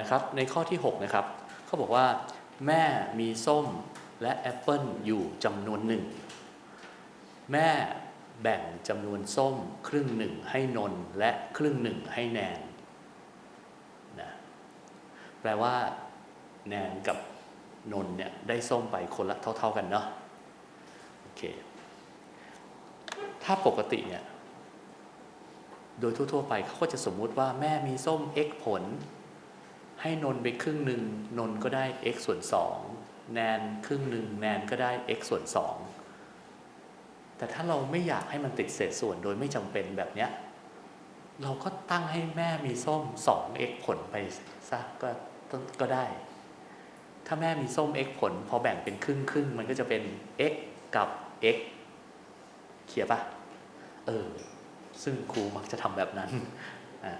นะครับ ในข้อที่ 6 นะครับเขาบอกว่า แม่มีส้มและแอปเปิลอยู่จำนวนหนึ่ง แม่แบ่งจำนวนส้มครึ่งหนึ่งให้นนท์และครึ่งหนึ่งให้แนนนะแปลว่าแนนกับนนท์เนี่ยได้ส้มไปคนละเท่า ๆกันเนาะโอเคถ้าปกติเนี่ยโดยทั่ว ๆ ไปเขาก็จะสมมุติว่าแม่มีส้ม x ผล ให้นนท์ไปครึ่งหนึ่งนนท์ก็ได้ x ส่วน2แนนครึ่งหนึ่งแนนก็ได้ x ส่วน2แต่ถ้าเราไม่อยากให้มันติดเศษส่วนโดยไม่จำเป็นแบบเนี้ยเราก็ตั้งให้แม่มีส้ม 2x ผลไปซะก็ก็ได้ ถ้าแม่มีส้ม x ผล พอแบ่งเป็นครึ่งครึ่งมันก็จะเป็น x กับ x เขียปะเออ ซึ่งครูมักจะทำแบบนั้นอะ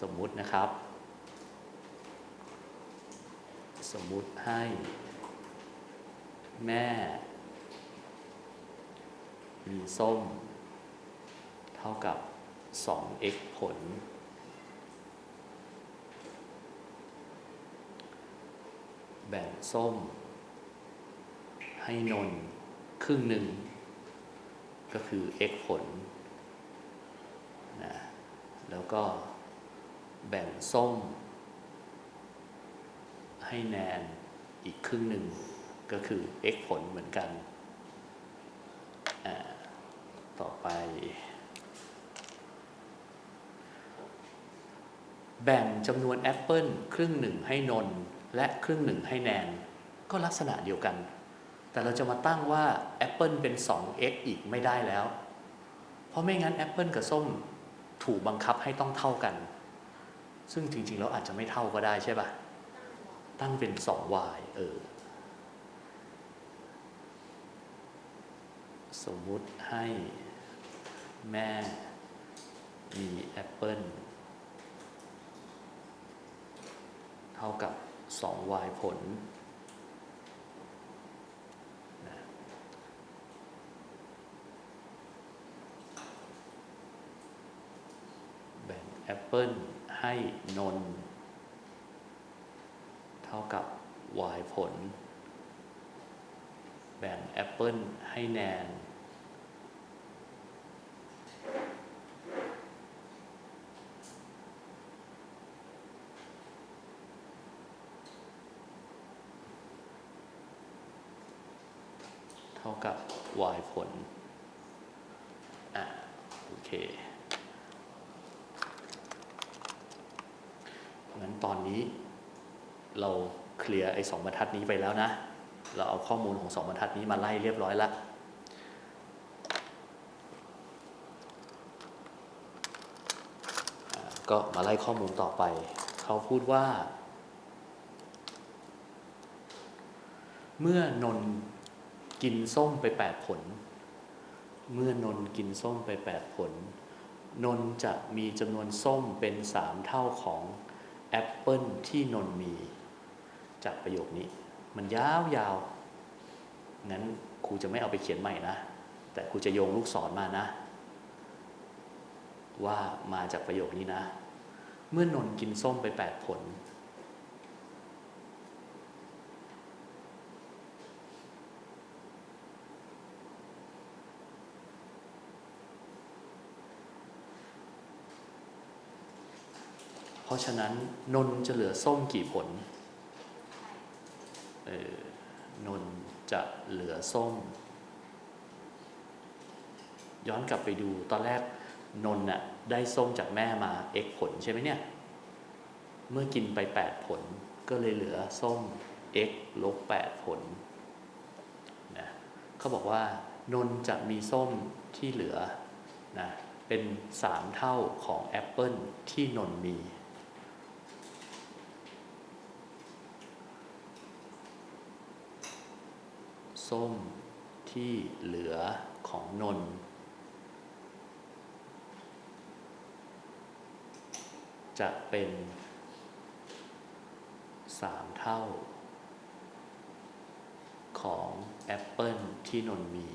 สมมุตินะครับ สมมุติให้ แม่ มีส้ม เท่ากับ 2x ผล แบ่งส้ม ให้นนท์ครึ่งหนึ่ง ก็คือ x ผลนะแล้วก็แบ่งส้ม ให้แนนอีกครึ่งหนึ่งก็คือ x ผลเหมือนกัน ต่อไป แบ่งจำนวนแอปเปิลครึ่งหนึ่งให้นนท์และครึ่งหนึ่งให้แนน ก็ลักษณะเดียวกัน แต่เราจะมาตั้งว่าแอปเปิลเป็น 2x อีกไม่ได้แล้ว เพราะไม่งั้นแอปเปิลกับส้มถูกบังคับให้ต้องเท่ากัน ซึ่งจริงๆแล้วอาจจะไม่เท่าก็ได้ใช่ปะ ตั้งเป็น 2y เออ สมมุติให้แม่มีแอปเปิลเท่ากับ 2y ผลแบ่งแอปเปิลให้นนท์ ท่ากับ y ผล แบ่งแอปเปิลให้แนน เท่ากับ y ผล อะ โอเคงั้นตอนนี้ เราเคลียร์ไอ้สองบรรทัดนี้ไปแล้วนะ เราเอาข้อมูลของสองบรรทัดนี้มาไล่เรียบร้อยล้วอ่าก็มาไล่ข้อมูลต่อไป เขาพูดว่า เมื่อนนกินส้มไปแปดผล เมื่อนนกินส้มไปแปดผล นนจะมีจำนวนส้มเป็นสามเท่าของแอปเปิลที่นนมี จากประโยคนี้ มันยาวยาวงั้นครูจะไม่เอาไปเขียนใหม่นะ แต่ครูจะโยงลูกศรมานะ ว่ามาจากประโยคนี้นะ เมื่อนนกินส้มไปแปดผล เพราะฉะนั้นนนจะเหลือส้มกี่ผล เออนน จะเหลือส้ม ย้อนกลับไปดูตอนแรกนนน่ะได้ส้มจากแม่มา x ผลใช่ไหมเนี่ย เมื่อกินไป 8 ผลก็เลยเหลือส้ม x ลบ8ผลนะเขาบอกว่านนจะมีส้มที่เหลือนะเป็น 3 เท่าของแอปเปิลที่นนมี ส้มที่เหลือของนน จะเป็นสามเท่า ของแอปเปิลที่นนมี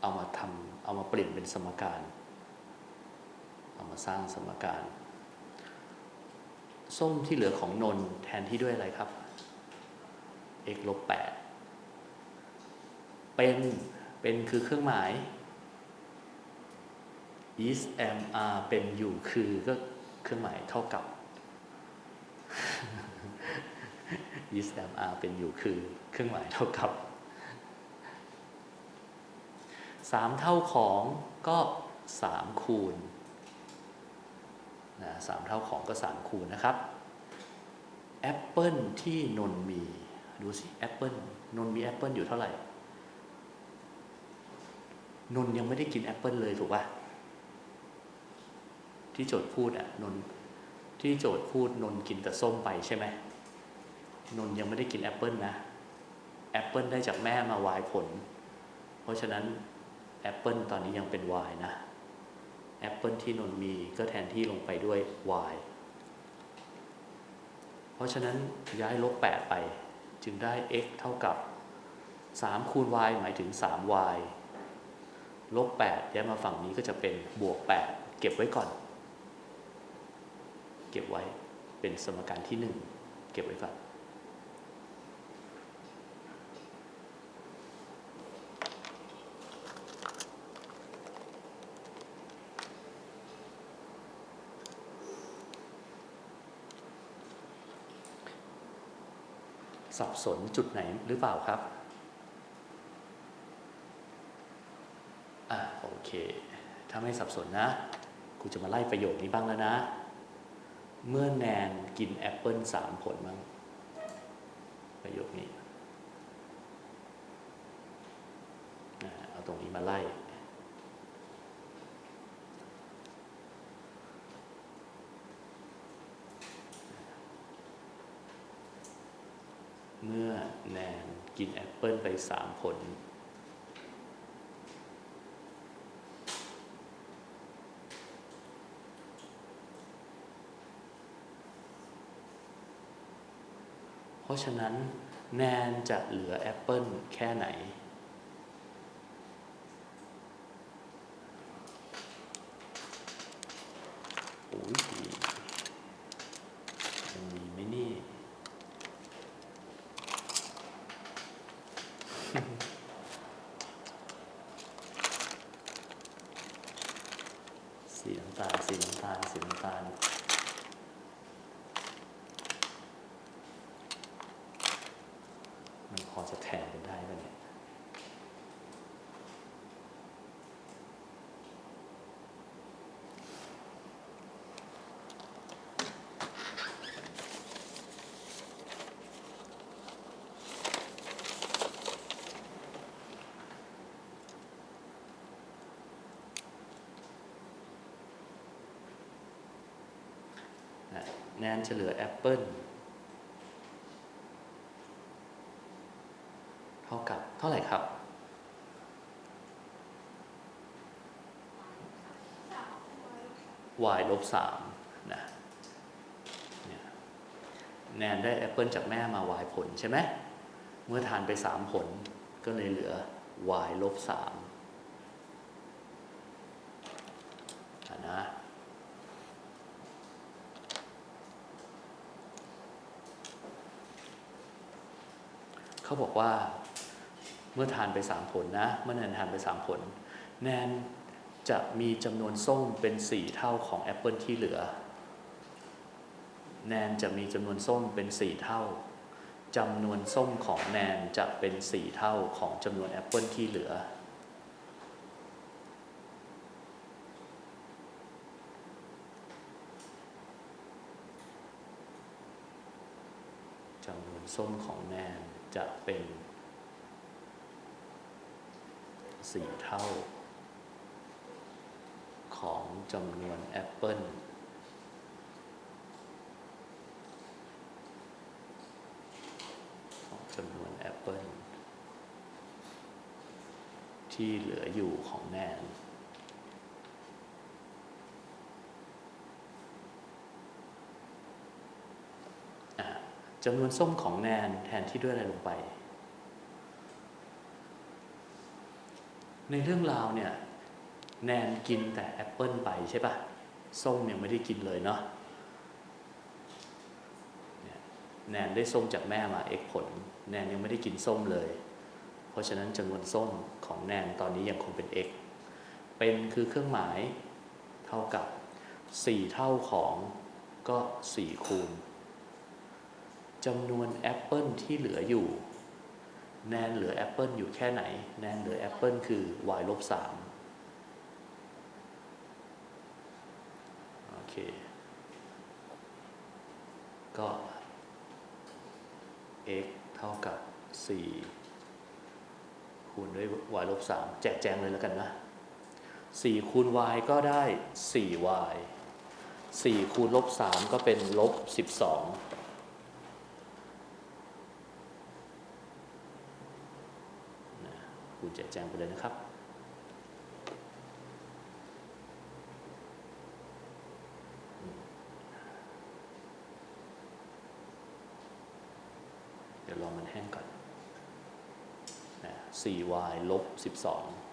เอามาทำเอามาเปลี่ยนเป็นสมการ เอามาสร้างสมการ ส้มที่เหลือของนนแทนที่ด้วยอะไรครับ x ลบแปดเป็น เป็นคือเครื่องหมาย is am are เป็นอยู่คือก็เครื่องหมายเท่ากับ is am are เป็นอยู่คือเครื่องหมายเท่ากับสามเท่าของก็สามคูณนะสามเท่าของก็สามคูณนะครับแอปเปิลที่นนท์มี ดูสิแอปเปิลนนท์มีแอปเปิลอยู่เท่าไหร่ นนท์ยังไม่ได้กินแอปเปิลเลยถูกป่ะที่โจทย์พูดอะนนท์ที่โจทย์พูดนนท์กินแต่ส้มไปใช่ไหมนนท์ยังไม่ได้กินแอปเปิลนะแอปเปิลได้จากแม่มาวายผล เพราะฉะนั้นแอปเปิลตอนนี้ยังเป็น y นะแอปเปิลที่นนท์มีก็แทนที่ลงไปด้วย y เพราะฉะนั้นย้ายลบ8ไป จึงได้ x เท่ากับ 3 คูณ y หมายถึง 3y ลบ 8 ย้ายมาฝั่งนี้ก็จะเป็นบวก 8 เก็บไว้ก่อน เก็บไว้เป็นสมการที่ 1 เก็บไว้ก่อน สับสนจุดไหนหรือเปล่าครับอะโอเค ถ้าไม่สับสนนะกูจะมาไล่ประโยคนี้บ้างแล้วนะ เมื่อแนนกินแอปเปิลสามผลบ้างประโยคนี้เอาตรงนี้มาไล่ เมื่อแนน กินแอปเปิลไปสามผล เพราะฉะนั้นแนนจะเหลือแอปเปิลแค่ไหน โอ้ยยังมีไหมนี่ สีน้ำตาลสีน้ำตาลสีน้ำตาลมันพอจะแทนกันได้ปะเนี่ย นะ แนนจะเหลือแอปเปิลเท่ากับเท่าไหร่ครับ y ลบสามนะแนนได้แอปเปิลจากแม่มา y ผลใช่ไหม เมื่อทานไปสามผลก็เลยเหลือ y ลบสามนะ เขาบอกว่าเมื่อทานไปสามผลนะ เมื่อแนนทานไปสามผล แนนจะมีจำนวนส้มเป็นสี่เท่าของแอปเปิลที่เหลือ แนนจะมีจำนวนส้มเป็นสี่เท่าจำนวนส้มของแนนจะเป็นสี่เท่าของจำนวนแอปเปิลที่เหลือ จำนวนส้มของแนน จะเป็นสี่เท่า ของจำนวนแอปเปิลของจำนวนแอปเปิลที่เหลืออยู่ของแนน อะ จำนวนส้มของแนนแทนที่ด้วยอะไรลงไป ในเรื่องราวเนี่ย แนนกินแต่แอปเปิลไปใช่ปะส้มยังไม่ได้กินเลยเนาะแนนได้ส้มจากแม่มา x ผล แนนยังไม่ได้กินส้มเลย เพราะฉะนั้นจำนวนส้มของแนนตอนนี้ยังคงเป็น x เป็นคือเครื่องหมายเท่ากับ 4 เท่าของก็ 4 คูณ จำนวนแอปเปิลที่เหลืออยู่ แนนเหลือแอปเปิลอยู่แค่ไหน แนนเหลือแอปเปิลคือ y ลบ3โอเค ก็ x เท่ากับ 4 คูณด้วย y ลบ3แจกแจงเลยแล้วกันนะ 4 คูณ y ก็ได้ 4y 4 คูณลบ3ก็เป็นลบ 12 นะคูณ แจกแจงไปเลยนะครับเดี๋ยวรอมันแห้งก่อนนะ 4y ลบ 12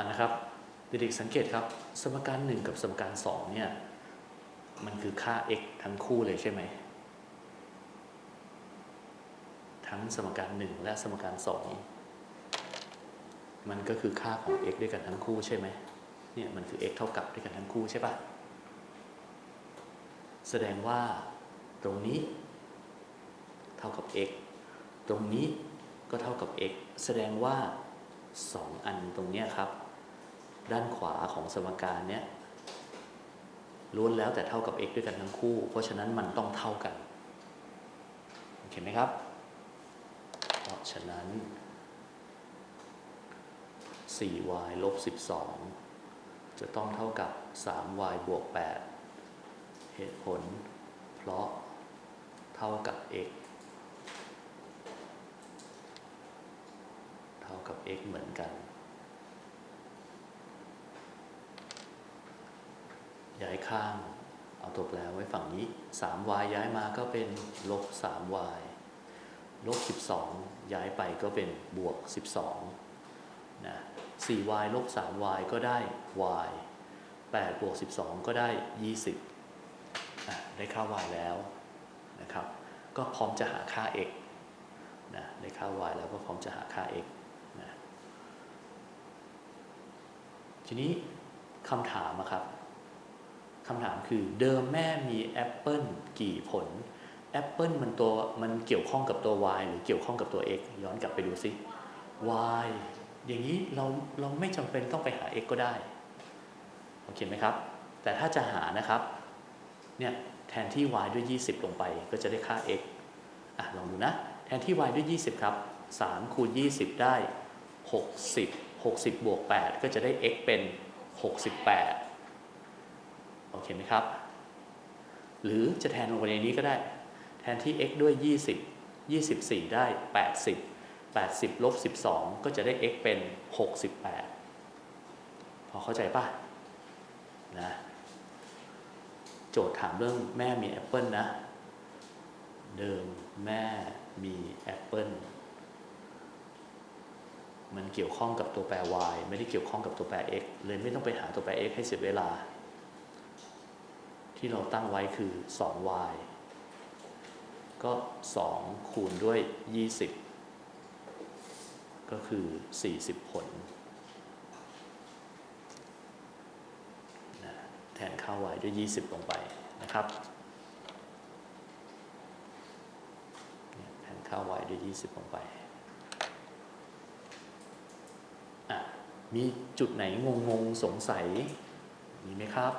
นนะครับเด็กๆสังเกตครับ สมการ 1 กับสมการ 2 เนี่ย มันคือค่า x ทั้งคู่เลยใช่ไหม ทั้งสมการ 1 และสมการ 2 มันก็คือค่าของ x ด้วยกันทั้งคู่ใช่ไหมเนี่ยมันคือ x เท่ากับด้วยกันทั้งคู่ใช่ปะแสดงว่าตรงนี้ เท่ากับ x ตรงนี้ก็เท่ากับ x แสดงว่า 2 อันตรงเนี้ยครับ ด้านขวาของสมการเนี้ยล้วนแล้วแต่เท่ากับ x ด้วยกันทั้งคู่ เพราะฉะนั้นมันต้องเท่ากันโอเคไหมครับ เพราะฉะนั้น 4y ลบ 12 จะต้องเท่ากับ 3y บวก 8 เหตุผล เพราะเท่ากับ x เท่ากับ x เหมือนกัน ย้ายข้าง เอาตัวแปรไว้ฝั่งนี้ 3y ย้ายมาก็เป็นลบ 3y ลบ 12 ย้ายไปก็เป็นบวก 12นะ 4y ลบ 3y ก็ได้ y 8บวก 12 ก็ได้ 20 ได้ค่า y แล้วนะครับ ก็พร้อมจะหาค่า x นะได้ค่า y แล้วก็พร้อมจะหาค่า x นะทีนี้คำถามอะครับ คำถามคือเดิมแม่มีแอปเปิลกี่ผลแอปเปิลมันตัวมันเกี่ยวข้องกับตัว y หรือเกี่ยวข้องกับตัว x ย้อนกลับไปดูซิ y อย่างนี้เราเราไม่จำเป็นต้องไปหา x ก็ได้โอเคไหมครับ แต่ถ้าจะหานะครับเนี่ยแทนที่ y ด้วย 20 ลงไปก็จะได้ค่า x อะลองดูนะ แทนที่ y ด้วย 20 ครับ 3 คูณ 20 ได้ 60 60 บวก 8 ก็จะได้ x เป็น 68 โอเคไหมครับ หรือจะแทนลงไปในนี้ก็ได้ แทนที่ x ด้วย 20 24 ได้ 80 80ลบ12 ก็จะได้ x เป็น 68 พอเข้าใจป่ะนะโจทย์ถามเรื่องแม่มีแอปเปิลนะ เดิมแม่มีแอปเปิลมันเกี่ยวข้องกับตัวแปร y ไม่ได้เกี่ยวข้องกับตัวแปร x เลยไม่ต้องไปหาตัวแปร x ให้เสียเวลา ที่เราตั้งไว้คือ 2y ก็ 2 คูณด้วย 20 ก็คือ 40 ผลนะแทนค่า y ด้วย 20 ลงไปนะครับ แทนค่า y ด้วย 20 ลงไป มีจุดไหนงงงสงสัย มีไหมครับ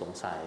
สงสัย